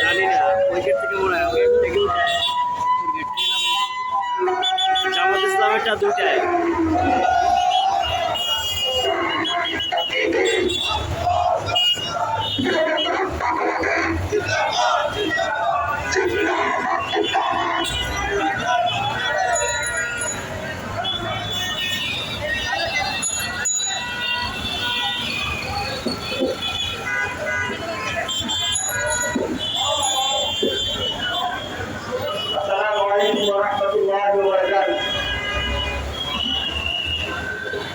জানি না ওই গেট থেকে মনে। জামাত ইসলামেরটা দুটায়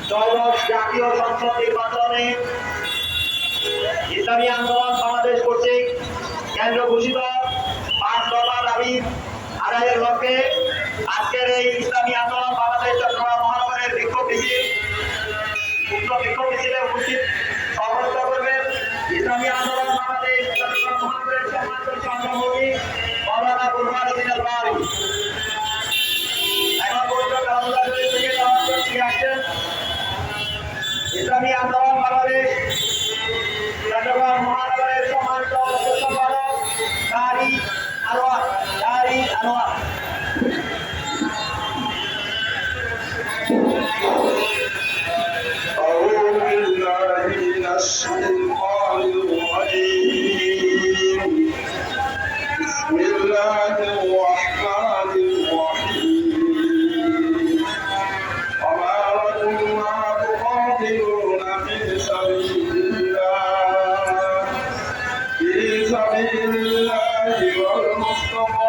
ত্রয়োদশ জাতীয় সংসদ নির্বাচনে ইসলামী আন্দোলন বাংলাদেশ কর্তৃক কেন্দ্র ঘোষিত পাঁচ দফা দাবি আদায়ের লক্ষ্যে আজকের এই ইসলামী আন্দোলন বাংলাদেশ চট্টগ্রাম মহানগরের বিক্ষোভ মিছিল, উক্ত বিক্ষোভ মিছিলে উপস্থিত সভাপতিত্ব করবেন ইসলামী আন্দোলন বাংলাদেশ চট্টগ্রাম মহানগরের সম্মানিত সভাপতি মৌলানা বুরহান উদ্দিন الأنوار أعوذ بالله من الشيطان الرجيم بسم الله الرحمن الرحيم وما ما تقاتلون في سبيل الله في سبيل الله والمصطفى